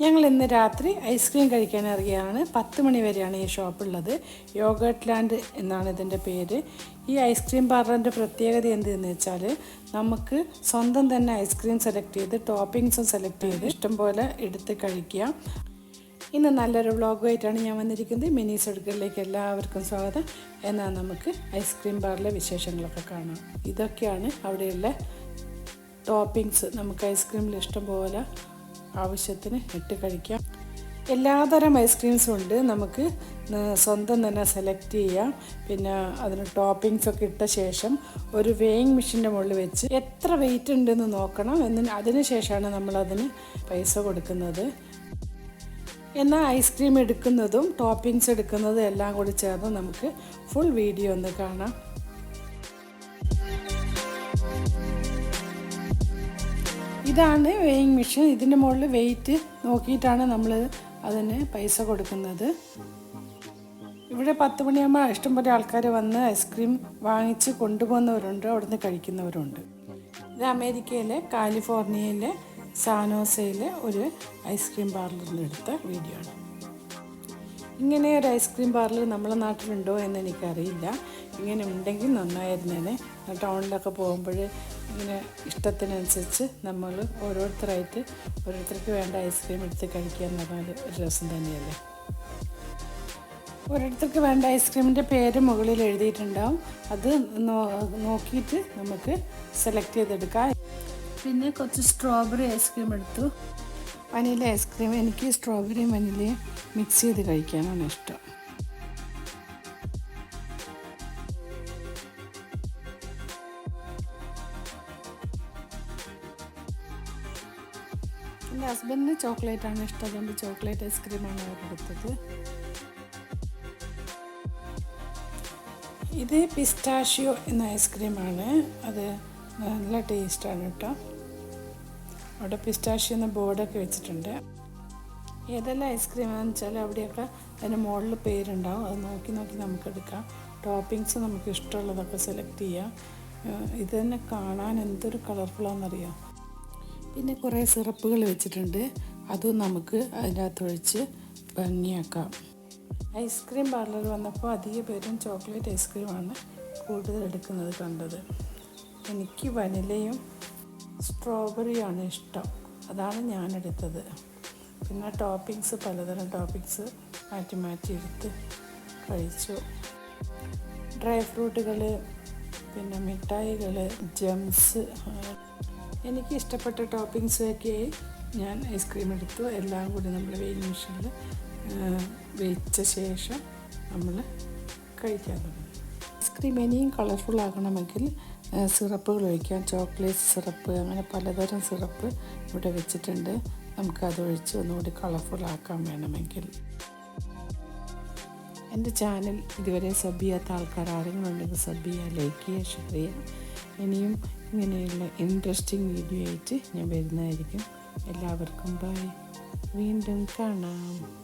ഞങ്ങൾ ഇന്ന് രാത്രി ഐസ്ക്രീം കഴിക്കാൻ ഇറങ്ങിയാണ്. പത്ത് മണി വരെയാണ് ഈ ഷോപ്പുള്ളത്. യോഗർട്ട് ലാൻഡ് എന്നാണ് ഇതിന്റെ പേര്. ഈ ഐസ്ക്രീം പാർലറിന്റെ പ്രത്യേകത എന്തെന്ന് വെച്ചാൽ നമുക്ക് സ്വന്തം തന്നെ ഐസ്ക്രീം സെലക്ട് ചെയ്ത് ടോപ്പിങ്സും സെലക്ട് ചെയ്ത് ഇഷ്ടംപോലെ എടുത്ത് കഴിക്കുക. ഇന്ന് നല്ലൊരു വ്ളോഗുമായിട്ടാണ് ഞാൻ വന്നിരിക്കുന്നത്. മിനി സൊടുക്കലിലേക്ക് എല്ലാവർക്കും സ്വാഗതം. എന്നാൽ നമുക്ക് ഐസ്ക്രീം ബാറിലെ വിശേഷങ്ങളൊക്കെ കാണാം. ഇതൊക്കെയാണ് അവിടെയുള്ള ടോപ്പിങ്സ്. നമുക്ക് ഐസ്ക്രീമിൽ ഇഷ്ടം പോലെ ആവശ്യത്തിന് ഇട്ട് കഴിക്കാം. എല്ലാതരം ഐസ്ക്രീംസും ഉണ്ട്. നമുക്ക് സ്വന്തം തന്നെ സെലക്ട് ചെയ്യാം. പിന്നെ അതിന് ടോപ്പിങ്സ് ഒക്കെ ഇട്ട ശേഷം ഒരു വേയിങ് മെഷീന്റെ മുകളിൽ വെച്ച് എത്ര വെയിറ്റ് ഉണ്ടെന്ന് നോക്കണം. എന്നിന് അതിന് ശേഷമാണ് നമ്മളതിന് പൈസ കൊടുക്കുന്നത്. എന്നാൽ ഐസ്ക്രീം എടുക്കുന്നതും ടോപ്പിങ്സ് എടുക്കുന്നതും എല്ലാം കൂടി ചേർന്ന് നമുക്ക് ഫുൾ വീഡിയോ ഒന്ന് കാണാം. ഇതാണ് വെയിങ് മെഷീൻ ഇതിന്റെ മുകളിൽ വെയിറ്റ് നോക്കിയിട്ടാണ് നമ്മൾ അതിന് പൈസ കൊടുക്കുന്നത്. ഇവിടെ പത്ത് മണിയാകുമ്പോൾ ഇഷ്ടംപോലെ ആൾക്കാർ വന്ന് ഐസ്ക്രീം വാങ്ങിച്ച് കൊണ്ടുപോകുന്നവരുണ്ട് അവിടുന്ന് കഴിക്കുന്നവരുണ്ട്. ഇത് അമേരിക്കയിലെ കാലിഫോർണിയയിലെ സാനോസയിലെ ഒരു ഐസ്ക്രീം പാർലറിൽ നിന്ന് എടുത്ത വീഡിയോ ആണ്. ഇങ്ങനെ ഒരു ഐസ്ക്രീം പാർലർ നമ്മളെ നാട്ടിലുണ്ടോ എന്ന് എനിക്കറിയില്ല. ഇങ്ങനെ ഉണ്ടെങ്കിൽ നന്നായിരുന്നേനെ. ടൗണിലൊക്കെ പോകുമ്പോൾ ഇങ്ങനെ ഇഷ്ടത്തിനനുസരിച്ച് നമ്മൾ ഓരോരുത്തരായിട്ട് ഓരോരുത്തർക്ക് വേണ്ട ഐസ്ക്രീം എടുത്ത് കഴിക്കുക എന്ന് പറഞ്ഞാൽ ഒരു രസം തന്നെയല്ലേ? ഓരോരുത്തർക്ക് വേണ്ട ഐസ്ക്രീമിന്റെ പേര് മുകളിൽ എഴുതിയിട്ടുണ്ടാവും. അത് നോക്കിയിട്ട് നമുക്ക് സെലക്ട് ചെയ്തെടുക്കാം. പിന്നെ കുറച്ച് സ്ട്രോബെറി ഐസ്ക്രീം എടുത്തു. വനില ഐസ്ക്രീം എനിക്ക് സ്ട്രോബെറിയും വനിലയും മിക്സ് ചെയ്ത് കഴിക്കാനാണ് ഇഷ്ടം. എന്റെ ഹസ്ബൻഡിന് ചോക്ലേറ്റ് ആണ് ഇഷ്ടം അതുകൊണ്ട് ചോക്ലേറ്റ് ഐസ്ക്രീമാണ് അവരെടുത്തത് ഇത് പിസ്റ്റാഷ്യോ എന്ന ഐസ്ക്രീമാണ് അത് നല്ല ടേസ്റ്റാണ് കേട്ടോ. അവിടെ പിസ്റ്റാഷ്യ എന്ന ബോർഡൊക്കെ വെച്ചിട്ടുണ്ട്. ഏതെല്ലാം ഐസ്ക്രീമാണെന്ന് വെച്ചാൽ അവിടെയൊക്കെ അതിന്റെ മുകളിൽ പേരുണ്ടാവും. അത് നോക്കി നോക്കി നമുക്ക് എടുക്കാം ടോപ്പിങ്സ് നമുക്ക് ഇഷ്ടമുള്ളതൊക്കെ സെലക്ട് ചെയ്യാം. ഇത് തന്നെ കാണാൻ എന്തൊരു കളർഫുള്ളാണെന്നറിയാം പിന്നെ കുറേ സിറപ്പുകൾ വെച്ചിട്ടുണ്ട്. അതും നമുക്ക് അതിന്റെ അകത്ത് ഒഴിച്ച് ഭംഗിയാക്കാം ഐസ്ക്രീം പാർലർ വന്നപ്പോൾ അധിക പേരും ചോക്ലേറ്റ് ഐസ്ക്രീമാണ് കൂടുതൽ എടുക്കുന്നത് കണ്ടത്. എനിക്ക് വനിലയും സ്ട്രോബെറിയാണ് ഇഷ്ടം. അതാണ് ഞാൻ എടുത്തത് പിന്നെ ടോപ്പിങ്സ് പലതരം ടോപ്പിങ്സ് മാറ്റി മാറ്റി എടുത്ത് കഴിച്ചു. ഡ്രൈ ഫ്രൂട്ടുകൾ പിന്നെ മിഠായികൾ ജംസ് എനിക്ക് ഇഷ്ടപ്പെട്ട ടോപ്പിങ്സ് ഒക്കെ ഞാൻ ഐസ്ക്രീം എടുത്തു. എല്ലാം കൂടി നമ്മൾ വെയിൽ മെഷീനിൽ വെച്ച ശേഷം നമ്മൾ കഴിക്കാൻ തുടങ്ങി. ഐസ്ക്രീം ഇനിയും കളർഫുൾ ആക്കണമെങ്കിൽ സിറപ്പുകൾ ഒഴിക്കാം ചോക്ലേറ്റ് സിറപ്പ് അങ്ങനെ പലതരം സിറപ്പ് ഇവിടെ വെച്ചിട്ടുണ്ട്. നമുക്കത് ഒഴിച്ച് ഒന്നുകൂടി കളർഫുൾ ആക്കാൻ വേണമെങ്കിൽ. എന്റെ ചാനൽ ഇതുവരെ സബ് ചെയ്യാത്ത ആൾക്കാർ ആരെങ്കിലും ഉണ്ടെങ്കിൽ സബ് ചെയ്യുക ലൈക്ക് ചെയ്യുക ഷെയർ ചെയ്യുക. ഇനിയും ഇങ്ങനെയുള്ള ഇൻട്രസ്റ്റിംഗ് വീഡിയോ ആയിട്ട് ഞാൻ വരുന്നതായിരിക്കും. എല്ലാവർക്കും ബൈ വീണ്ടും കാണാം.